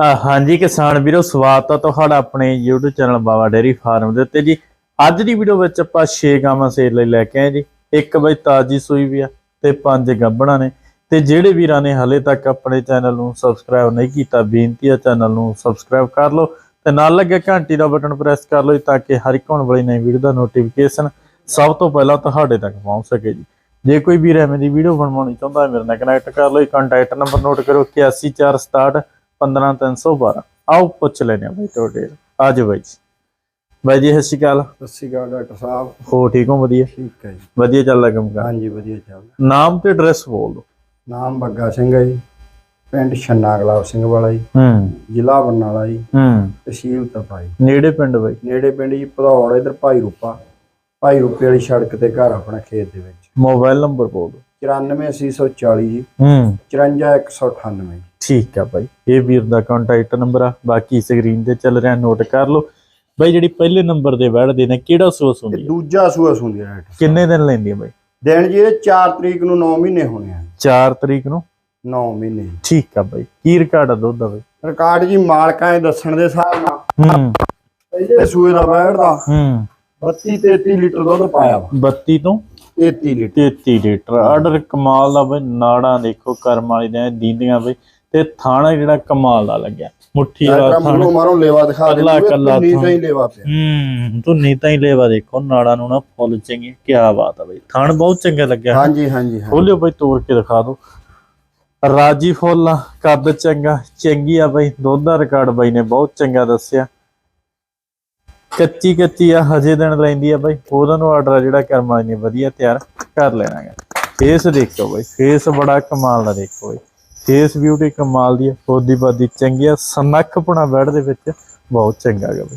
ਹਾਂਜੀ ਕਿਸਾਨ ਵੀਰੋ, ਸਵਾਗਤ ਆ ਤੁਹਾਡਾ ਆਪਣੇ YouTube channel Baba dairy farm ਦੇ ਉੱਤੇ ਜੀ। ਅੱਜ ਦੀ ਵੀਡੀਓ ਵਿੱਚ ਆਪਾਂ 6 ਗਾਵਾਂ ਸੇਲ ਲਈ ਲੈ ਕੇ ਆਏ ਜੀ। ਇੱਕ ਬਈ ਤਾਜੀ ਸੂਈ ਵੀ ਆ ਤੇ ਪੰਜ ਗੱਬਣਾ ਨੇ। ਤੇ ਜਿਹੜੇ ਵੀਰਾਂ ਨੇ ਹਲੇ ਤੱਕ ਆਪਣੇ ਚੈਨਲ ਨੂੰ ਸਬਸਕ੍ਰਾਈਬ ਨਹੀਂ ਕੀਤਾ, ਬੇਨਤੀ ਆ ਚੈਨਲ ਨੂੰ ਸਬਸਕ੍ਰਾਈਬ ਕਰ ਲਓ ਤੇ ਨਾਲ ਲੱਗੇ ਘੰਟੀ ਦਾ ਬਟਨ ਪ੍ਰੈਸ ਕਰ ਲਓ ਜੀ ਤਾਂ ਕਿ ਹਰ ਇੱਕ ਹੋਣ ਵਾਲੀ ਨਵੀਂ ਵੀਡੀਓ ਦਾ ਨੋਟੀਫਿਕੇਸ਼ਨ ਸਭ ਤੋਂ ਪਹਿਲਾਂ ਤੁਹਾਡੇ ਤੱਕ ਪਹੁੰਚ ਸਕੇ ਜੀ। ਜੇ ਕੋਈ ਵੀਰ ਐਵੇਂ ਦੀ ਵੀਡੀਓ ਬਣਵਾਉਣੀ ਚਾਹੁੰਦਾ ਹੈ, ਮੇਰੇ ਨਾਲ ਕਨੈਕਟ ਕਰ ਲਓ ਕੰਟੈਕਟ ਨੰਬਰ ਨੋਟ ਕਰੋ 814661 15312 ਆਓ ਪੁੱਛ ਲੈਨੇ ਆ ਬਾਈ ਤੁਹਾਡੇ ਆਜੋ ਬਾਈ ਜੀ। ਬਾਈ ਜੀ ਸਤਿ ਸ਼੍ਰੀ ਅਕਾਲ। ਸਤਿ ਸ਼੍ਰੀ ਅਕਾਲ ਡਾਕਟਰ ਸਾਹਿਬ। ਹੋ ਠੀਕ ਹੋ? ਵਧੀਆ? ਠੀਕ ਹੈ ਜੀ। ਵਧੀਆ ਚੱਲਦਾ ਕੰਮ ਕਰ? ਹਾਂਜੀ ਵਧੀਆ ਚੱਲਦਾ। ਨਾਮ ਤੇ ਐਡਰੈਸ ਬੋਲ ਦਿਓ। ਨਾਮ ਬੱਗਾ ਸਿੰਘ ਹੈ ਜੀ। ਪਿੰਡ ਛੰਨਾ ਗੁਲਾਬ ਸਿੰਘ ਵਾਲਾ ਜੀ। ਹੂੰ। ਜ਼ਿਲ੍ਹਾ ਬਰਨਾਲਾ ਜੀ। ਹੂੰ। ਤਹਿਸੀਲ ਤਰਪਾਈ। ਨੇੜੇ ਪਿੰਡ ਬਾਈ? ਨੇੜੇ ਪਿੰਡ ਜੀ ਭਦੌੜ ਇਧਰ ਭਾਈ ਰੂਪਾ। ਭਾਈ ਰੂਪੇ ਵਾਲੀ ਸੜਕ ਤੇ ਘਰ ਆਪਣਾ ਖੇਤ ਦੇ ਵਿੱਚ। ਮੋਬਾਈਲ ਨੰਬਰ ਬੋਲ ਦਿਓ। 94840 ਜੀ। ਹੂੰ। 54198 ਜੀ। ਠੀਕ ਆ ਬਾਈ। ਇਹ ਵੀਰ ਦਾ ਕੰਟੈਕਟ ਨੰਬਰ ਆ। ਬਾਕੀ ਸਕਰੀਨ ਤੇ ਚੱਲ ਰਿਹਾ ਨੋਟ ਕਰ ਲਓ। ਬਾਈ ਜਿਹੜੀ ਪਹਿਲੇ ਨੰਬਰ ਦੇ ਬੈਠਦੇ ਨੇ ਕਿਹੜਾ ਹੁੰਦੀ ਹੈ ਦੂਜਾ ਸੂਆ ਸੁੰਦੀ ਹੈ। ਕਿੰਨੇ ਦਿਨ ਲੈਂਦੀ ਹੈ ਬਾਈ? ਦਿਨ ਜੀ ਇਹਦੇ 4 ਤਰੀਕ ਨੂੰ 9 ਮਹੀਨੇ ਹੋਣੇ ਆ। 4 ਤਰੀਕ ਨੂੰ? 9 ਮਹੀਨੇ। ਠੀਕ ਆ ਬਾਈ। ਕੀ ਰਿਕਾਰਡ ਆ ਦੁੱਧ ਦਾ ਬਾਈ? ਰਿਕਾਰਡ ਜੀ ਮਾਲਕਾਂ ਦੇ ਦੱਸਣ ਦੇ ਹਿਸਾਬ ਨਾਲ। ਹੂੰ। ਪਹਿਲੇ ਸੂਏ ਦਾ ਬੈਠਦਾ ਹੂੰ। 32 33 ਲੀਟਰ ਦੁੱਧ ਪਾਇਆ ਵਾ। 32 ਤੋਂ 33 ਲੀਟਰ। 33 ਲੀਟਰ। ਆਰਡਰ ਕਮਾਲ ਦਾ ਬਈ। ਨਾੜਾਂ ਦੇਖੋ ਕਰਮ ਵਾਲੀ ਦੇ ਦੀਂਦੀਆਂ ਬਈ। ਤੇ ਥਾਣਾ ਜਿਹੜਾ ਕਮਾਲ ਦਾ ਲੱਗਿਆ। ਮੁੱਠੀ ਵਾਲਾ ਥਾਣਾ। ਮੂਰੋਂ ਲੇਵਾ ਦਿਖਾ ਦੇ ਕੱਲਾ- ਨਹੀਂ। ਤਾਂ ਹੀ ਲੇਵਾ ਪਿਆ। ਹੂੰ ਤੂੰ ਨੀਤਾ ਹੀ ਲੈਵਾ ਦੇਖੋ ਨਾੜਾਂ ਨੂੰ ਨਾ ਫੁੱਲ ਚੰਗੀ ਕੀ ਬਾਤ ਆ ਬਈ। ਥਣ ਬਹੁਤ ਚੰਗਾ ਲੱਗਿਆ। ਹਾਂਜੀ ਹਾਂਜੀ ਖੋਲਿਓ ਬਈ ਤੋੜ ਕੇ ਦਿਖਾ ਦਿਓ। ਰਾਜੀ ਫੁੱਲ ਕੱਦ ਚੰਗਾ ਚੰਗੀ ਆ ਬਈ। ਦੁੱਧ ਦਾ ਰਿਕਾਰਡ ਬਈ ਨੇ ਬਹੁਤ ਚੰਗਾ ਦੱਸਿਆ। ਕੱਚੀ ਕੱਚੀ ਆ ਹਜੇ ਦਿਨ ਲੈਂਦੀ ਆ ਬਈ। ਉਹਦਾ ਨੂੰ ਆਰਡਰ ਜਿਹੜਾ ਕਰਮਾ ਨੇ ਵਧੀਆ ਤਿਆਰ ਕਰ ਲੈਣਾਗਾ। ਫੇਸ ਦੇਖੋ ਬਈ ਫੇਸ ਬੜਾ ਕਮਾਲ ਦਾ ਦੇਖੋ ਬਈ। ਫੇਸ ਬਿਊਟੀ ਕਮਾਲ ਦੀ ਆ ਬੋਦੀ ਬਾਦੀ ਚੰਗੀ ਆ ਸਨੱਖਪਣਾ ਬੈਡ ਦੇ ਵਿੱਚ ਬਹੁਤ ਚੰਗਾ ਗਾ ਬਈ।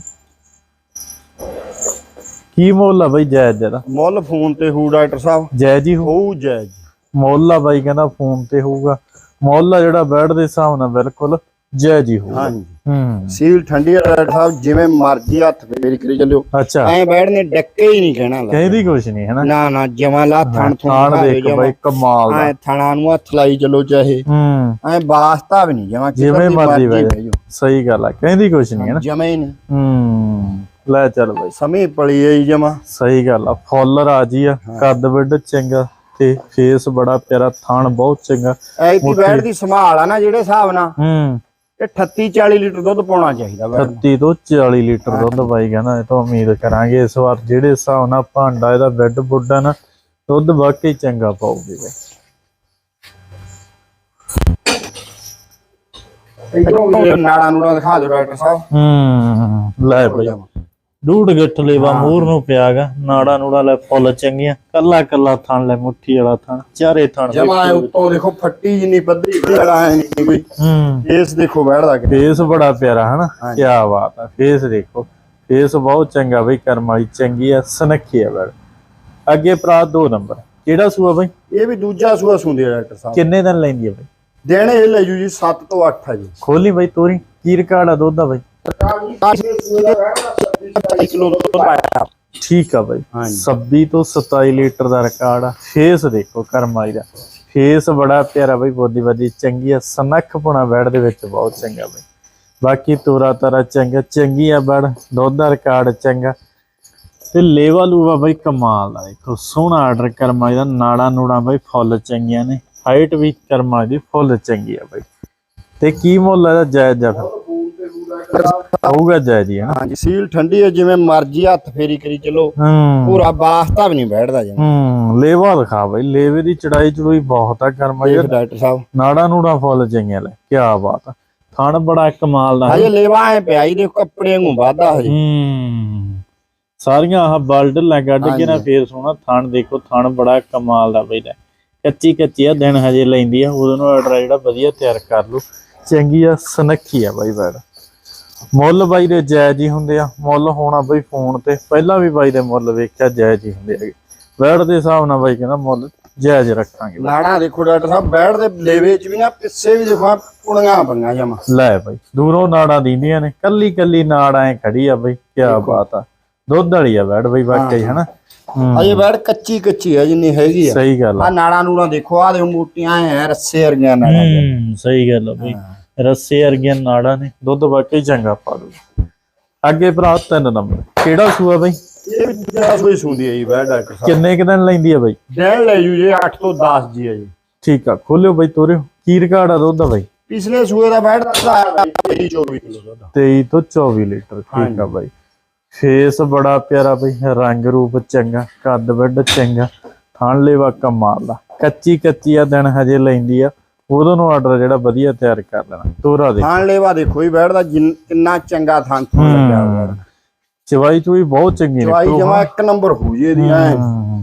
ਕੀ ਮੁੱਲ ਆ ਬਈ ਜਾਇਜ਼ ਜਦਾ ਮੁੱਲ ਫੋਨ ਤੇ ਹੂ ਡਾਕਟਰ ਸਾਹਿਬ। ਹੀ ਹੋ ਹੋਊ? ਜੈ ਜੀ ਮੁੱਲ ਆ ਬਾਈ ਕਹਿੰਦਾ ਫੋਨ ਤੇ ਹੋਊਗਾ। ਮੁੱਲ ਆ ਜਿਹੜਾ ਬੈਡ ਦੇ ਹਿਸਾਬ ਨਾਲ ਬਿਲਕੁਲ ਜਾਇਜ਼ ਹੀ ਹੋਊਗਾ ਹਾਂਜੀ। ਹੂੰ। ਸੀਲ ਠੰਡੀ ਡਾਕਟਰ ਸਾਹਿਬ ਜਿਵੇਂ ਮਰਜ਼ੀ ਹੱਥ ਫੇਰੀ ਕਰੀ ਚੱਲਿਓ। ਅੱਛਾ। ਐ ਬੈਠਨੇ ਡੱਕੇ ਹੀ ਨਹੀਂ ਕਹਿਣਾ ਲੱਗਦਾ। ਕਹਿੰਦੀ ਕੁਛ ਨਹੀਂ ਹੈ ਨਾ ਨਾ ਜਮਾ ਲਾ ਥਣ ਥਣ ਥਾਣ ਦੇਖ ਬਾਈ ਕਮਾਲ ਦਾ। ਐ ਥਣਾ ਨੂੰ ਹੱਥ ਲਾਈ ਚੱਲੋ ਚਾਹੇ। ਹੂੰ। ਐ ਵਾਸਤਾ ਵੀ ਨਹੀਂ ਜਮਾ ਜਿਵੇਂ ਮਰਜ਼ੀ ਜਾ। ਸਹੀ ਗੱਲ ਆ ਕਹਿੰਦੀ ਕੁਛ ਨਹੀਂ ਹੈ ਨਾ ਜਮਾ ਹੀ ਨਹੀਂ। ਹੂੰ। ਲੈ ਚੱਲ ਬਾਈ। ਸਮੇਂ ਪਲੀ ਹੈ ਜਮਾ। ਸਹੀ ਗੱਲ ਆ ਫੁੱਲ ਰਾਜੀ ਆ ਕੱਦ ਵੱਡ ਚੰਗਾ ਤੇ ਫੇਸ ਬੜਾ ਪਿਆਰਾ ਥਾਣ ਬਹੁਤ ਚੰਗਾ। ਐ ਦੀ ਬੈਠ ਦੀ ਸੰਭਾਲ ਆ ਨਾ ਜਿਹੜੇ ਹਿਸਾਬ ਨਾਲ। ਹੂੰ। ਇਹ 38 40 ਲੀਟਰ ਦੁੱਧ ਪਾਉਣਾ ਚਾਹੀਦਾ ਬੈਠ 30 ਤੋਂ 40 ਲੀਟਰ ਦੁੱਧ ਬਾਈ ਕਹਿੰਦਾ ਇਹ ਤਾਂ ਉਮੀਦ ਕਰਾਂਗੇ ਇਸ ਵਾਰ ਜਿਹੜੇ ਹਿਸਾਬ ਨਾਲ ਭਾਂਡਾ ਇਹਦਾ ਬੈੱਡ ਬੁੱਡ ਨਾ ਦੁੱਧ ਵਾਕਈ ਚੰਗਾ ਪਾਉਗੀ ਬਾਈ। ਨਾੜਾ ਨੂੜਾ ਦਿਖਾ ਦਿਓ ਡਾਕਟਰ ਸਾਹਿਬ। ਹੂੰ ਲੈ ਬਾਈ। ਡੂੜ ਗਿੱਠ ਲੇਵਾ ਮੂਰ ਨੂੰ ਪਿਆਗਾ ਨਾੜਾ ਨੂੜਾ ਲੈ ਫੁੱਲ ਚੰਗੀਆਂ ਕੱਲਾ ਕੱਲਾ ਥਣ ਲੈ ਮੁੱਠੀ ਵਾਲਾ ਥਣ ਚਾਰੇ ਥਣ ਜਮਾ। ਉੱਤੋਂ ਦੇਖੋ ਫੱਟੀ ਜਿੰਨੀ ਪੱਧਰੀ ਜਿਹੜਾ ਐ ਨਹੀਂ ਕੋਈ। ਹੂੰ। ਫੇਸ ਦੇਖੋ ਬੈਠਦਾ ਕਿ ਫੇਸ ਬੜਾ ਪਿਆਰਾ ਹਨਾ। ਕੀ ਬਾਤ ਆ ਫੇਸ ਦੇਖੋ। ਫੇਸ ਬਹੁਤ ਚੰਗਾ ਬਈ ਕਰਮ ਵਾਲੀ ਚੰਗੀ ਆ ਸਨੱਖੀ ਆ ਬੜ ਅੱਗੇ ਭਰਾ ਦੋ ਨੰਬਰ। ਕਿਹੜਾ ਸੂਆ ਬਈ? ਇਹ ਵੀ ਦੂਜਾ ਸੂਆ ਸੁੰਦੀ ਹੈ ਡਾਕਟਰ ਸਾਹਿਬ। ਕਿੰਨੇ ਦਿਨ ਲੈਂਦੀ ਆ ਬਈ? ਦਿਨ ਇਹ ਲੈ ਜੂ ਜੀ 7 ਤੋਂ 8 ਆ ਜੀ। ਖੋਲੀ ਬਈ ਤੋਰੀ। ਕੀ ਰਿਕਾਰਡ ਆ ਦੁੱਧ ਦਾ ਬਈ? ਕਿਲੋ ਦੁੱਧ ਪਾਇਆ ਠੀਕ ਆ ਬਈ। ਹਾਂਜੀ। 26 ਤੋਂ 27 ਲੀਟਰ ਦਾ ਰਿਕਾਰਡ ਆ। ਫੇਸ ਦੇਖੋ ਕਰਮਾਈ ਦਾ। ਫੇਸ ਬੜਾ ਪਿਆਰਾ ਬਈ ਬੋਦੀ ਬਾਦੀ ਚੰਗੀ ਆ। ਸਨੱਖ ਪੁਣਾ ਬੈੜ ਦੇ ਵਿੱਚ ਬਹੁਤ ਚੰਗਾ ਬਈ। ਬਾਕੀ ਤੋਰਾ ਤਾਰਾ ਚੰਗਾ ਚੰਗੀ ਆ ਬੜ ਦੁੱਧ ਦਾ ਰਿਕਾਰਡ ਚੰਗਾ। ਤੇ ਲੇਵਾ ਲੂਵਾ ਬਈ ਕਮਾਲ ਦਾ। ਦੇਖੋ ਸੋਹਣਾ ਆਰਡਰ ਕਰਮਾਈ ਦਾ। ਨਾੜਾ ਨੂੜਾ ਬਈ ਫੁੱਲ ਚੰਗੀਆਂ ਨੇ। ਹਾਈਟ ਵੀ ਕਰਮਾਈ ਦੀ ਫੁੱਲ ਚੰਗੀ ਆ ਬਈ। ਤੇ ਕੀ ਮੁੱਲ ਇਹਦਾ? ਜਾਇਜ਼ ਜਾ ਫਿਰ। ਹੋਊਗਾ ਜਾਇਜ਼ ਹੀ। ਹਾਂਜੀ ਸੀਲ ਠੰਡੀ ਹੈ ਜਿਵੇਂ ਮਰਜ਼ੀ ਹੱਥ ਫੇਰੀ ਕਰੀ ਚੱਲੋ। ਪੂਰਾ ਵਾਸਤਾ ਵੀ ਨਹੀਂ ਬੈਠਦਾ ਜਮਾ ਹੂੰ ਲੇਵਾ ਦਿਖਾ ਬਈ ਲੇਵੇ ਦੀ ਚੜਾਈ ਚੜੂਈ ਬਹੁਤ ਆ ਕਰਮਾ ਦੇਖ ਡਾਕਟਰ ਸਾਹਿਬ। ਨਾੜਾ ਨੂੜਾ ਫੁੱਲ ਚੰਗੀਆਂ ਲੈ ਕੀ ਬਾਤ ਆ। ਥਣ ਬੜਾ ਕਮਾਲ ਦਾ ਹਜੇ ਲੇਵਾ ਐ ਪਿਆ ਹੀ ਦੇਖੋ ਕੱਪੜੇ ਨੂੰ ਵਾਧਾ ਹਜੇ। ਹੂੰ। ਸਾਰੀਆਂ ਆਹ ਬਲਡ ਲੈ ਕੱਢ ਕੇ ਨਾ। ਫੇਰ ਸੋਹਣਾ ਥਣ ਦੇਖੋ ਥਣ ਬੜਾ ਕਮਾਲ ਦਾ ਬਈ ਲੈ। ਕੱਚੀ ਕੱਚੀ ਆ ਦਿਨ ਹਜੇ ਲੈਂਦੀ ਆ ਉਹਦੇ ਨੂੰ ਆਰਡਰ ਜਿਹੜਾ ਵਧੀਆ ਤਿਆਰ ਕਰ ਲਓ ਚੰਗੀ ਆ ਸਨੱਖੀ ਆ ਬਾਈ ਬੈੜ ਮੁੱਲ ਬਾਈ ਦੇ ਜਾਇਜ਼ ਹੀ ਹੁੰਦੇ ਆ ਮੁੱਲ ਹੋਣਾ ਬਾਈ ਫੋਨ ਤੇ ਪਹਿਲਾਂ ਵੀ ਬਾਈ ਦੇ ਮੁੱਲ ਵੇਖਿਆ ਜਾਇਜ਼ ਹੀ ਹੁੰਦੇ ਹੈਗੇ। ਬੈੜ ਦੇ ਹਿਸਾਬ ਨਾਲ ਬਾਈ ਕਹਿੰਦਾ ਮੁੱਲ ਜਾਇਜ਼ ਰੱਖਾਂਗੇ। ਨਾੜਾ ਦੇਖੋ ਡਾਕਟਰ ਸਾਹਿਬ ਬੈਠ ਦੇ ਲੇਵੇ ਚ ਵੀ ਨਾ ਪਿੱਛੇ ਵੀ ਦੇਖੋ ਕੁੜੀਆਂ ਬੰਗਾ ਜਮਾ। ਲੈ ਬਾਈ ਦੂਰੋਂ ਨਾੜਾਂ ਦੀਂਦੀਆਂ ਨੇ ਕੱਲੀ ਕੱਲੀ ਨਾੜ ਐ ਖੜੀ ਆ ਬਾਈ ਕੀ ਬਾਤ ਆ। ਦੁੱਧ ਵਾਲੀ ਆ ਬੈੜ ਬਈ ਵਾਕਈ ਹਨਾ? ਹਜੇ ਬੈਠ ਕੱਚੀ ਕੱਚੀ ਹੈ ਜਿੰਨੀ ਹੈਗੀ ਆ। ਸਹੀ ਗੱਲ ਆ। ਆ ਨਾੜਾ ਨੂੜਾ ਦੇਖੋ ਆ ਦੇ ਮੋਟੀਆਂ ਐ ਰੱਸੇ ਵਰਗੀਆਂ ਨਾੜਾਂ ਸਹੀ ਗੱਲ ਆ ਬਈ। ਰੱਸੇ ਵਰਗੀਆਂ ਨਾੜਾਂ ਨੇ। ਦੁੱਧ ਵਾਕਈ ਚੰਗਾ ਪਾ ਦੂ ਅੱਗੇ ਭਰਾ ਤਿੰਨ ਨੰਬਰ। ਕਿਹੜਾ ਸੂਆ ਬਾਈ? ਇਹ ਵੀ ਦੂਜਾ ਸੂਈ ਸੁੰਦੀ ਹੈ ਜੀ ਬੈਡ ਡਾਕਟਰ ਸਾਹਿਬ। ਕਿੰਨੇ ਕੁ ਦਿਨ ਲੈਂਦੀ ਆ ਬਾਈ? ਡੈਣ ਲੈ ਜੂ ਜੀ 8 ਤੋਂ 10 ਜੀ ਹੈ ਜੀ। ਠੀਕ ਆ ਖੋਲਿਓ ਬਾਈ ਤੋਰਿਓ। ਕੀ ਰਿਕਾਰਡ ਆ ਦੁੱਧ ਦਾ ਬਾਈ। ਪਿਛਲੇ ਸੂਏ ਦਾ ਬੈਡ ਦਾ 23 24 ਕਿਲੋ ਦੁੱਧ। 23 ਤੋਂ 24 ਲੀਟਰ ਠੀਕ ਆ ਬਾਈ। ਫੇਸ ਬੜਾ ਪਿਆਰਾ ਬਈ ਰੰਗ ਰੂਪ ਚੰਗਾ ਕੱਦ ਵੱਡ ਚੰਗਾ ਥਣ ਲੇਵਾ ਕਮਾਲ ਦਾ ਕੱਚੀ ਕੱਚੀ ਆ ਦਿਨ ਹਜੇ ਲੈਂਦੀ ਆ। ਉਦੋਂ ਨੂੰ ਆਰਡਰ ਜਿਹੜਾ ਵਧੀਆ ਤਿਆਰ ਕਰ ਲੈਣਾ ਤੋਰਾ ਦੇ ਥਾਣ ਲੇਵਾ ਦੇਖੋ ਜੀ ਬੈਡ ਦਾ ਜਿੰਨ- ਕਿੰਨਾ ਚੰਗਾ ਥਾਣ ਥਾਣ ਲੱਗਿਆ ਹੋਇਆ। ਚਵਾਈ ਚੂਈ ਬਹੁਤ ਚੰਗੀ ਨੇ ਚਵਾਈ ਜਮਾ ਇੱਕ ਨੰਬਰ ਹੋ ਜੀ ਇਹਦੀ ਐ।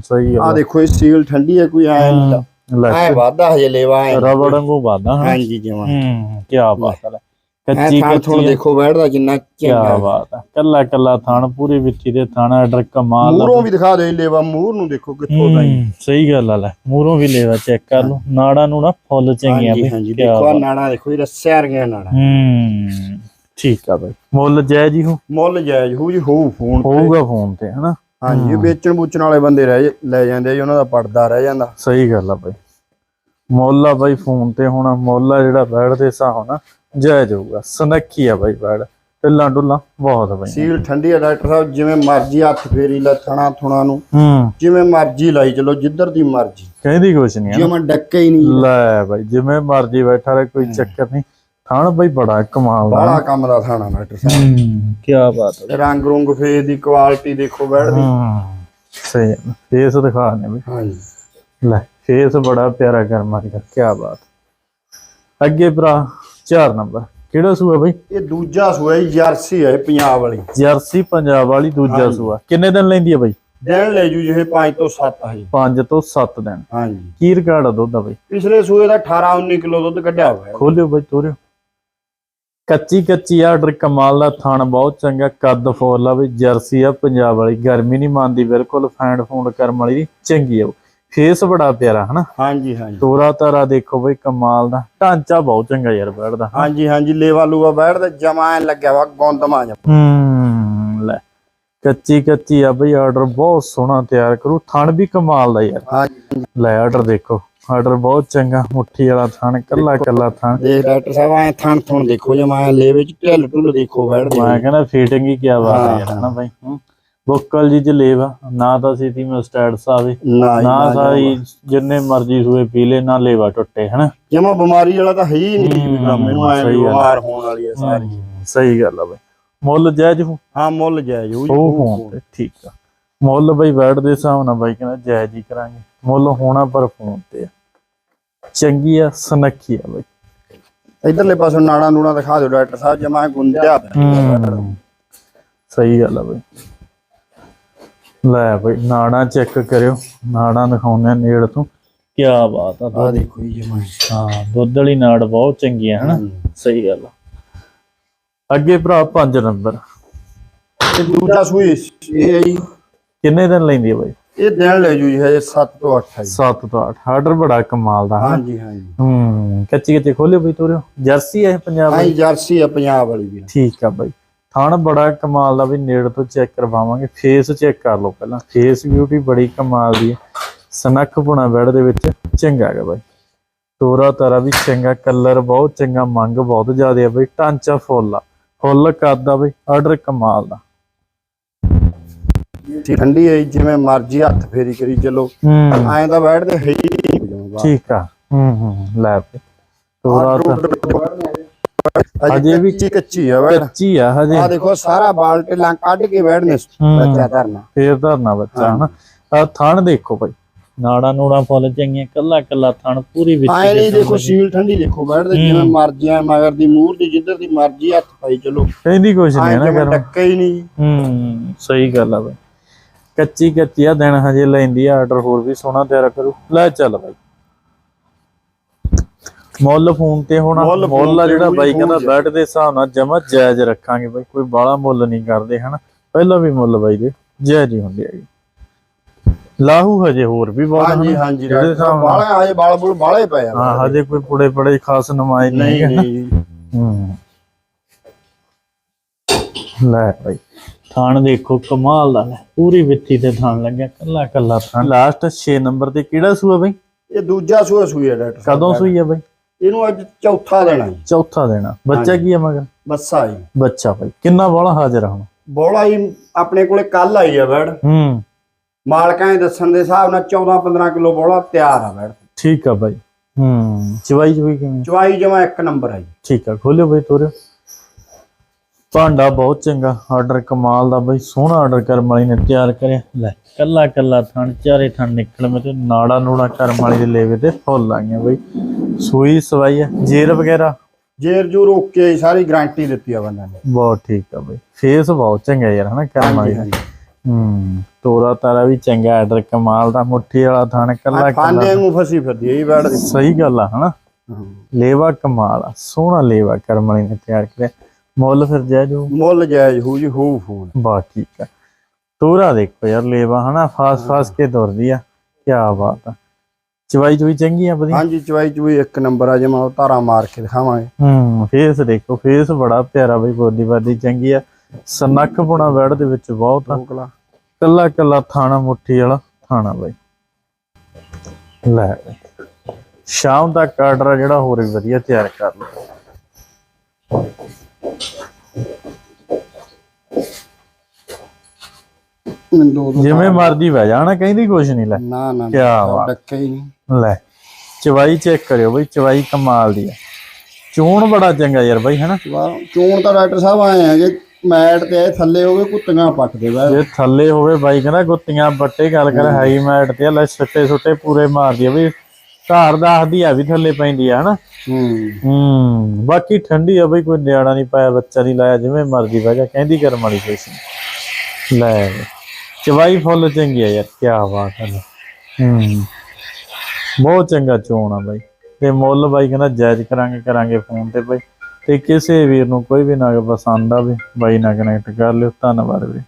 ਸਹੀ ਆ। ਆ ਦੇਖੋ ਇਹ ਸੀਲ ਠੰਡੀ ਹੈ ਕੋਈ ਐ ਲੈ ਐ ਵਾਦਾ ਹਜੇ ਲੇਵਾ ਐ। ਰਬੜ ਬਾਦਾ ਹਾਂ। ਹਾਂਜੀ ਜਮਾ। ਹੂੰ ਕੀ ਬਾਤ ਹੈ। ਕੱਚੀ ਥਾਣ ਦੇਖੋ ਬੈਡ ਦਾ ਜਿੰਨਾ ਕੀ ਬਾਤ ਹੈ ਕੱਲਾ ਕੱਲਾ ਥਣ ਪੂਰੀ ਵਿੱਚੀ ਦੇ ਥਣ ਆਰਡਰ ਕਮਾਲ ਦਾ ਮੂਹਰੋਂ ਵੀ ਦਿਖਾ ਜੀ ਲੇਵਾ ਮੂਹਰ ਨੂੰ ਦੇਖੋ ਕਿੱਥੋਂ ਦਾ ਸਹੀ ਗੱਲ ਆ ਲੈ ਮੂਰੋਂ ਵੀ ਲੈਵਾ ਚੈੱਕ ਕਰ ਲਓ। ਨਾੜਾਂ ਨੂੰ ਨਾ ਫੁੱਲ ਚੰਗੀਆਂ ਬਈ ਹਾਂਜੀ ਦੇਖੋ ਬਾਤ। ਨਾੜਾ ਦੇਖੋ ਜੀ ਰੱਸਿਆ ਰਗਿਆ ਨਾੜਾ। ਹੂੰ ਠੀਕ ਆ ਬਈ। ਮੁੱਲ ਜਾਇਜ਼ ਹੀ ਹੋ। ਮੁੱਲ ਜਾਇਜ਼ ਹੋ ਜੀ ਹੋਊ ਫੋਨ ਤੇ। ਹੋਊਗਾ ਫੋਨ ਤੇ ਹਨਾ? ਹਾਂਜੀ ਵੇਚਣ ਬੂਚਣ ਵਾਲੇ ਬੰਦੇ ਰਹਿ ਲੈ ਜਾਂਦੇ ਆ ਜੀ ਉਹਨਾਂ ਦਾ ਪੜਦਾ ਰਹਿ ਜਾਂਦਾ। ਸਹੀ ਗੱਲ ਆ ਬਈ। ਮੁੱਲ ਆ ਬਈ ਫੋਨ ਤੇ ਹੋਣਾ ਮੁੱਲ ਆ ਜਿਹੜਾ ਬੈੜ ਦੇ ਹਿਸਾਬ ਨਾਲ ਜਾਇਜ਼ ਹੋਊਗਾ। ਸਨੱਖੀ ਆ ਬਈ ਬੈੜ। ਢਿੱਲਾਂ ਡੁੱਲਾਂ ਬਹੁਤ ਬਈ ਸੀਲ ਠੰਡੀ ਆ ਡਾਕਟਰ ਸਾਹਿਬ ਜਿਵੇਂ ਮਰਜ਼ੀ ਹੱਥ ਫੇਰੀ ਲੈ ਥਣਾ ਥੁਣਾ ਨੂੰ। ਹੂੰ। ਜਿਵੇਂ ਮਰਜ਼ੀ ਲਾਈ ਚਲੋ ਜਿੱਧਰ ਦੀ ਮਰਜ਼ੀ। ਕਹਿੰਦੀ ਕੁਛ ਨਹੀਂ ਜਿਵੇਂ ਡੱਕੇ ਹੀ ਨਹੀਂ। ਲੈ ਬਈ ਜਿਵੇਂ ਮਰਜ਼ੀ ਬੈਠਾ ਰਹੇ ਕੋਈ ਚੱਕਰ ਨਹੀਂ। ਥਾਣ ਬਈ ਬੜਾ ਕਮਾਲ ਦਾ ਬਾਹਲਾ ਕੰਮ ਦਾ ਥਾਣਾ ਡਾਕਟਰ ਸਾਹਿਬ। ਹੂੰ। ਕੀ ਬਾਤ ਹੈ ਰੰਗ ਰੁੰਗ ਫੇਸ ਦੀ ਕੁਆਲਿਟੀ ਦੇਖੋ ਬੈਠਦੀ ਹੂੰ। ਸਹੀ ਹੈ ਫੇਸ ਦਿਖਾ ਨੇ ਬਈ। ਹਾਂਜੀ। ਲੈ। ਫੇਸ ਬੜਾ ਪਿਆਰਾ ਕਰਮਾ ਦਾ ਕੀ ਬਾਤ। ਅੱਗੇ ਭਰਾ 4 ਨੰਬਰ ਕਿਹੜਾ ਸੂਆ ਬਈ? ਇਹ ਦੂਜਾ ਸੂਆ ਜੀ ਜਰਸੀ ਹੈ ਪੰਜਾਬ ਵਾਲੀ। ਜਰਸੀ ਪੰਜਾਬ ਵਾਲੀ ਦੂਜਾ। ਸੂਆ। ਕਿੰਨੇ ਦਿਨ ਲੈਂਦੀ ਹੈ ਬਈ? ਦਿਨ ਲੈ ਜੂ ਜਿਹੇ 5 ਤੋਂ 7 ਹੈ ਜੀ। 5 ਤੋਂ 7 ਦਿਨ। ਹਾਂਜੀ। ਕੀ ਰਿਕਾਰਡ ਆ ਦੁੱਧ ਦਾ ਬਈ? ਪਿਛਲੇ ਸੂਏ ਦਾ 18 19 ਕਿਲੋ ਦੁੱਧ ਕੱਢਿਆ ਹੋਇਆ ਹੈ। ਖੋਲਿਓ ਬਈ ਤੋਰਿਓ। ਕੱਚੀ ਕੱਚੀ ਆਰਡਰ ਕਮਾਲ ਦਾ ਥਣ ਬਹੁਤ ਚੰਗਾ ਕੱਦ ਫੋਲ ਆ ਬਈ ਜਰਸੀ ਆ ਪੰਜਾਬ ਵਾਲੀ। ਗਰਮੀ ਨਹੀਂ ਮੰਨਦੀ ਬਿਲਕੁਲ ਫੈਂਡ ਫੂੰਡ ਕਰਮ ਵਾਲੀ ਚੰਗੀ ਆ। ਫੇਸ ਬੜਾ ਪਿਆਰਾ ਹਨਾ? ਹਾਂਜੀ ਹਾਂਜੀ। ਤੋਰਾ ਤਾਰਾ ਦੇਖੋ ਬਈ ਕਮਾਲ ਦਾ। ਢਾਂਚਾ ਬਹੁਤ ਚੰਗਾ ਯਾਰ ਬੈਠਦਾ। ਹਾਂਜੀ ਹਾਂਜੀ ਲੇਵਾ ਲੂਆ ਬੈਠਦਾ ਜਮਾ ਐਂ ਲੱਗਿਆ ਵਾ ਗੌਂਦਮਾ ਜਾ ਹੂੰ ਲੈ ਕੱਚੀ ਕੱਚੀ ਆ ਬਈ ਆਰਡਰ ਬਹੁਤ ਸੋਹਣਾ ਤਿਆਰ ਕਰੂ। ਥਣ ਵੀ ਕਮਾਲ ਦਾ ਯਾਰ। ਹਾਂਜੀ ਲੈ ਆਰਡਰ ਦੇਖੋ। ਆਰਡਰ ਬਹੁਤ ਚੰਗਾ ਮੁੱਠੀ ਵਾਲਾ ਥਣ ਕੱਲਾ ਕੱਲਾ ਥਣ। ਦੇਖ ਡਾਕਟਰ ਸਾਹਿਬ ਐ ਥਣ ਥਣ ਦੇਖੋ ਜਮਾ ਲੇਵੇ ਚ ਢਿੱਲ ਢੁੱਲ ਦੇਖੋ ਬੈਠਦੇ ਮੈਂ ਕਹਿੰਦਾ ਫੀਟਿੰਗ ਹੀ ਕੀ ਬਾਤ ਹੈ ਹਨਾ ਬਾਈ? ਹੂੰ। ਬੁੱਕਲ ਜੀ ਲੇਵਾ ਨਾ ਤਾਂ ਸਿੱਧੀ ਮੈਂ ਸਟੈਟਸ ਆਵੇ ਨਾ ਸਾਈ ਜਿੰਨੇ ਮਰਜ਼ੀ ਸੂਏ ਪੀ ਲੈ ਨਾ ਲੇਵਾ ਟੁੱਟੇ ਹਨਾ? ਜਮਾ ਬਿਮਾਰੀ ਵਾਲਾ ਤਾਂ ਹੈ ਹੀ ਨਹੀਂ। ਬਿਮਾਰ ਹੋਣ ਵਾਲੀ ਹੈ ਸਾਰੀ। ਸਹੀ ਗੱਲ ਆ ਬਾਈ। ਮੁੱਲ ਜਾਇਜ਼ ਹੋ ਹਾਂ ਮੁੱਲ ਜਾਇਜ਼ ਫੋਨ ਤੇ ਠੀਕ ਆ। ਮੁੱਲ ਬਈ ਬੈਠ ਦੇ ਹਿਸਾਬ ਨਾਲ ਬਾਈ ਕਹਿੰਦਾ ਜਾਇਜ਼ ਹੀ ਕਰਾਂਗੇ। ਮੁੱਲ ਹੋਣਾ ਪਰ ਫੋਨ ਤੇ ਆ। ਚੰਗੀ ਆ ਸਨੱਖੀ ਆ ਬਾਈ। ਇਧਰਲੇ ਪਾਸੋਂ ਨਾੜਾ ਨੂੜਾ ਦਿਖਾ ਦਿਓ ਡਾਕਟਰ ਸਾਹਿਬ ਜਮਾ ਗੁੰਦਿਆ। ਸਹੀ ਗੱਲ ਆ ਬਾਈ। ਲੈ ਬਾਈ ਨਾੜਾਂ ਚੈੱਕ ਕਰਿਓ। ਨਾੜਾਂ ਦਿਖਾਉਂਦੇ ਆ ਨੇੜ ਤੋਂ। ਕੀ ਬਾਤ ਆ ਦੁੱਧ- ਦੇਖੋ ਜੀ ਜਮਾ। ਹਾਂ ਦੁੱਧ ਵਾਲੀ ਨਾੜ ਬਹੁਤ ਚੰਗੀ ਆ ਹਨਾ? ਸਹੀ ਗੱਲ ਆ। ਅੱਗੇ ਭਰਾ 5 ਨੰਬਰ। ਤੇ ਦੂਜਾ ਸੂਈ ਇਹ ਹੈ ਜੀ। ਕਿੰਨੇ ਦਿਨ ਲੈਂਦੀ ਆ ਬਾਈ? ਇਹ ਦਿਨ ਲੈ ਜੂ ਜੀ ਹਜੇ 7 ਤੋਂ 8 ਹੈ ਜੀ। 7 ਤੋਂ 8 ਆਰਡਰ ਬੜਾ ਕਮਾਲ ਦਾ ਹਾਂਜੀ ਹਾਂਜੀ। ਹੂੰ ਕੱਚੀ ਕੱਚੀ ਖੋਲਿਓ ਬਈ ਤੋਰਿਓ। ਜਰਸੀ ਹੈ ਪੰਜਾਬ ਹਾਂ ਦੀ ਜਰਸੀ ਆ ਪੰਜਾਬ ਵਾਲੀ ਵੀ ਠੀਕ ਆ ਬਾਈ। ਥਣ ਬੜਾ ਕਮਾਲ ਦਾ ਵੀ ਨੇੜ ਤੋਂ ਚੈੱਕ ਕਰਵਾਵਾਂਗੇ ਫੇਸ ਚੈੱਕ ਕਰ ਲਓ ਪਹਿਲਾਂ। ਫੇਸ ਬਿਊਟੀ ਬੜੀ ਕਮਾਲ ਦੀ ਹੈ। ਸਨੱਖ ਪੁਣਾ ਬੈੜ ਦੇ ਵਿੱਚ ਚੰਗਾ ਹੈਗਾ ਬਾਈ। ਤੋਰਾ ਤਾਰਾ ਵੀ ਚੰਗਾ ਕਲਰ ਬਹੁਤ ਚੰਗਾ ਮੰਗ ਬਹੁਤ ਜ਼ਿਆਦਾ ਹੈ ਬਾਈ ਢਾਂਚਾ ਫੁੱਲ ਆ। ਫੁੱਲ ਕਰਦਾ ਬਾਈ ਆਰਡਰ ਕਮਾਲ ਦਾ। ਠੰਡੀ ਹੈ ਜਿਵੇਂ ਮਰਜ਼ੀ ਹੱਥ ਫੇਰੀ ਕਰੀ ਚੱਲੋ। ਐਂ ਤਾਂ ਬੈਠਦੇ ਹੈ। ਠੀਕ ਆ। ਹੂੰ ਹੂੰ ਲੈ ਬਾਈ। ਤੋਰਾ ਅਜੇ ਵੀ ਕੱਚੀ ਕੱਚੀ ਆ ਬੈਠ। ਕੱਚੀ ਆ ਹਜੇ। ਆ ਦੇਖੋ ਸਾਰਾ ਬਾਲਟੇ ਲਾਂ ਕੱਢ ਕੇ ਬੈਠਨੇ। ਬੱਚਾ ਧਰਨਾ। ਫੇਰ ਧਰਨਾ ਬੱਚਾ ਹਨਾ। ਆ ਥਣ ਦੇਖੋ ਬਾਈ ਨਾੜਾ ਨੂੜਾ ਫੁੱਲ ਚੰਗੀਆਂ ਕੱਲਾ ਕੱਲਾ ਥਣ ਪੂਰੀ ਵਿੱਚ ਐ ਨਹੀਂ ਦੇਖੋ ਸੀਲ ਠੰਡੀ ਦੇਖੋ ਬੈਠਦੇ ਜਿਵੇਂ ਮਰਜ਼ੀ ਆ ਮਗਰ ਦੀ ਮੂਹਰ ਦੀ ਜਿੱਧਰ ਦੀ ਮਰਜ਼ੀ ਹੱਥ ਪਾਈ ਚਲੋ। ਕਹਿੰਦੀ ਕੁਛ ਨਹੀਂ ਨਾ ਜਿਵੇਂ ਕਰ ਡੱਕਾ ਹੀ ਨਹੀਂ। ਹੂੰ ਸਹੀ ਗੱਲ ਆ ਬਾਈ ਕੱਚੀ ਕੱਚੀ ਆ ਦਿਨ ਹਜੇ ਲੈਂਦੀ ਆ ਆਰਡਰ ਹੋਰ ਵੀ ਸੋਹਣਾ ਤਿਆਰ ਕਰੂ। ਲੈ ਚੱਲ ਬਾਈ ਮੁੱਲ ਫੋਨ ਤੇ ਹੋਣਾ ਮੁੱਲ ਮੁੱਲ ਆ ਜਿਹੜਾ ਬਾਈ ਕਹਿੰਦਾ। ਬੈਠ ਦੇ ਹਿਸਾਬ ਨਾਲ ਜਮਾ ਜਾਇਜ਼ ਰੱਖਾਂਗੇ ਬਾਈ ਕੋਈ ਬਾਲਾ ਮੁੱਲ ਨਹੀਂ ਕਰਦੇ ਹਨਾ? ਪਹਿਲਾਂ ਵੀ ਮੁੱਲ ਬਾਈ ਦੇ ਜਾਇਜ਼ ਹੀ ਹੁੰਦੇ ਹੈਗੇ ਲਾਹੂ ਹਜੇ ਹੋਰ ਵੀ ਬਹੁਤ ਹਾਂਜੀ। ਹਾਂਜੀ ਜਿਹੜੇ ਹਿਸਾਬ ਨਾਲ- ਬਾਲਾ ਹਜੇ ਬਾਲ ਬੁਲ ਬਾਲੇ ਪਏ ਆ। ਹਾਂ ਹਜੇ ਕੋਈ ਪੁੜੇ ਪੜੇ ਖਾਸ ਨਮਾਜ਼ ਨਹੀਂ ਨਹੀਂ ਹੂੰ। ਲੈ ਭਾਈ ਥਾਣ ਦੇਖੋ ਕਮਾਲ ਦਾ ਲੈ ਪੂਰੀ ਵਿੱਥੀ ਤੇ ਥਾਣ ਲੱਗਿਆ ਕੱਲਾ ਕੱਲਾ ਥਾਣ ਲਾਸਟ 6 ਨੰਬਰ ਤੇ ਕਿਹੜਾ ਸੂਆ ਬਈ? ਇਹ ਦੂਜਾ ਸੂਆ ਸੂਈ ਹੈ ਡਾਕਟਰ ਸਾਹਿਬ। ਕਦੋਂ ਸੂਈ ਆ ਬਈ? ਇਹਨੂੰ ਅੱਜ ਚੌਥਾ ਦੇਣਾ ਜੀ। ਚੌਥਾ ਦੇਣਾ। ਬੱਚਾ। ਕੀ ਹੈ ਮਗਰ? ਬੱਸਾ ਜੀ। ਬੱਚਾ ਬਾਈ ਕਿੰਨਾ ਬੋਲਾ ਹਾਜ਼ਰ ਹੁਣ? ਬੋਲਾ ਜੀ ਆਪਣੇ ਕੋਲੇ ਕੱਲ ਆਈ ਆ ਬੈੜ। ਹੂੰ। ਮਾਲਕਾਂ ਦੇ ਦੱਸਣ ਦੇ ਹਿਸਾਬ ਨਾਲ 14 15 ਕਿਲੋ ਬੋਲਾ ਤਿਆਰ ਆ ਬੈੜ। ਠੀਕ ਆ ਬਾਈ ਹੂੰ। ਚਵਾਈ ਚਵਾਈ ਕਿਵੇਂ? ਚਵਾਈ ਜਮਾ ਇੱਕ ਨੰਬਰ ਆ ਜੀ। ਠੀਕ ਆ। ਖੋਲਿਓ ਬਈ ਤੋਰਿਓ। ਭਾਂਡਾ ਬਹੁਤ ਚੰਗਾ ਆਰਡਰ ਕਮਾਲ ਦਾ ਬਈ ਸੋਹਣਾ ਆਰਡਰ ਕਰਮ ਵਾਲੀ ਨੇ ਤਿਆਰ ਕਰਿਆ। ਲੈ ਕੱਲਾ ਕੱਲਾ ਥਣ ਚਾਰੇ ਥਣ ਨਿਕਲ ਮੇ ਤੇ ਨਾੜਾ ਨੂੜਾ ਕਰਮ ਵਾਲੀ ਦੇ ਲੇਵੇ ਤੇ ਫੁੱਲ ਆ ਗਈਆਂ ਬਈ। ਸੂਈ ਸਵਾਈ ਆ ਜੇਰ ਵਗੈਰਾ? ਜੇਰ ਜੂਰ ਓਕੇ ਸਾਰੀ ਗਾਰੰਟੀ ਦਿੱਤੀ ਆ ਬੰਦਾ ਨੇ। ਬਹੁਤ ਠੀਕ ਆ ਬਈ ਫੇਸ ਬਹੁਤ ਚੰਗਾ ਯਾਰ ਹਨਾ ਕਰਮ ਵਾਲੀ। ਦਾ। ਹੂੰ ਤੋਰਾ ਤਾਰਾ ਵੀ ਚੰਗਾ ਆਰਡਰ ਕਮਾਲ ਦਾ ਮੁੱਠੀ ਵਾਲਾ ਥਣ ਕੱਲਾ ਖਾਂਦੇ ਕੱਲਾ। ਨੂੰ ਫਸੀ ਫਿਰਦੀ ਬੈੜ ਦੀ। ਸਹੀ ਗੱਲ ਆ ਹਨਾ? ਲੇਵਾ ਕਮਾਲ ਆ ਸੋਹਣਾ ਲੇਵਾ ਕਰਮ ਵਾਲੀ ਨੇ ਤਿਆਰ ਕਰਿਆ। ਮੁੱਲ ਫਿਰ ਜੈ ਜੋ ਮੁੱਲ ਜਾਇਜ਼ ਹੋ ਜੀ ਹੋ ਫੋਨ। ਬਾ ਠੀਕ ਆ। ਤੋਰਾ ਦੇਖੋ ਯਾਰ ਲੇਵਾ ਹਨਾ ਫਾਸ ਫਾਸ ਕੇ ਤੁਰਦੀ ਆ। ਕੀ ਬਾਤ ਆ। ਚਵਾਈ ਚੁਈ ਚੰਗੀ ਆ ਵਧੀਆ? ਹਾਂਜੀ ਚਵਾਈ ਚੁਈ ਇੱਕ ਨੰਬਰ ਆ ਜਮਾ ਉਹ ਧਾਰਾ ਮਾਰ ਕੇ ਦਿਖਾਵਾਂਗੇ। ਹੂੰ ਫੇਸ ਦੇਖੋ ਫੇਸ ਬੜਾ ਪਿਆਰਾ ਬਈ ਬੋਦੀ ਬਾਦੀ ਚੰਗੀ ਆ। ਸਨੱਖ ਪੁਣਾ ਵੜ ਦੇ ਵਿੱਚ ਬਹੁਤ ਆ। ਕੱਲਾ ਕੱਲਾ ਥਾਣਾ ਮੁੱਠੀ ਵਾਲਾ ਥਾਣਾ ਬਈ। ਲੈ। ਸ਼ਾਮ ਤੱਕ ਆਰਡਰ ਆ ਜਿਹੜਾ ਹੋਰ ਵੀ ਵਧੀਆ ਤਿਆਰ ਕਰ ਲਓ। ਦੋ ਦੋ ਜਿਵੇਂ ਮਰਦੀ ਬਹਿ ਜਾਣਾ ਕਹਿੰਦੀ ਕੁਛ ਨਹੀਂ ਲੈ। ਨਾ ਨਾ ਕਿਆ ਬਾਤ। ਡੱਕੇ ਹੀ ਨਹੀਂ। ਲੈ ਚਵਾਈ ਚੈੱਕ ਕਰਿਓ ਬਈ ਚਵਾਈ ਕਮਾਲ ਦੀ ਆ। ਚੂਣ ਬੜਾ ਚੰਗਾ ਯਾਰ ਬਈ ਹਨਾ? ਵਾਹ, ਚੋਣ ਤਾਂ ਡਾਕਟਰ ਸਾਹਿਬ ਆਏ ਆ ਜੇ ਮੈਟ ਤੇ ਆਏ ਥੱਲੇ ਹੋਵੇ ਕੁੱਤੀਆਂ ਪੱਟਦੇ ਵਾ ਜੇ ਥੱਲੇ ਹੋਵੇ ਬਾਈ ਕਹਿੰਦਾ ਗੁੱਤੀਆਂ ਬੱਟੇ ਗੱਲ ਕਰ ਹਾਈ ਮੈਟ ਤੇ ਆ ਲੈ ਛੱਟੇ ਛੁੱਟੇ ਪੂਰੇ ਮਾਰਦੀ ਆ ਬਈ। ਧਾਰ ਦੱਸਦੀ ਆ ਵੀ ਥੱਲੇ ਪੈਂਦੀ ਆ ਹਨਾ? ਹੂੰ। ਹੂੰ ਬਾਕੀ ਠੰਡੀ ਆ ਬਈ ਕੋਈ ਨਿਆਣਾ ਨਹੀਂ ਪਾਇਆ ਬੱਚਾ ਨਹੀਂ ਲਾਇਆ ਜਿਵੇਂ ਮਰਜ਼ੀ ਬਹਿ ਜਾ ਕਹਿੰਦੀ ਕਰਮ ਵਾਲੀ ਕੋਈ ਸੀ। ਲੈ। ਚਵਾਈ ਫੁੱਲ ਚੰਗੀ ਆ ਯਾਰ ਕੀ ਬਾਤ ਹੈ ਹੂੰ ਬਹੁਤ ਚੰਗਾ ਚੋਣ ਆ ਬਾਈ। ਤੇ ਮੁੱਲ ਬਾਈ ਕਹਿੰਦਾ ਜਾਇਜ਼ ਕਰਾਂਗੇ ਕਰਾਂਗੇ ਫੋਨ ਤੇ ਬਾਈ। ਤੇ ਕਿਸੇ ਵੀਰ ਨੂੰ ਕੋਈ ਵੀ ਨਗ ਪਸੰਦ ਆਵੇ ਬਾਈ ਨਾਲ ਕਨੈਕਟ ਕਰ ਲਿਓ ਧੰਨਵਾਦ ਵੀਰੇ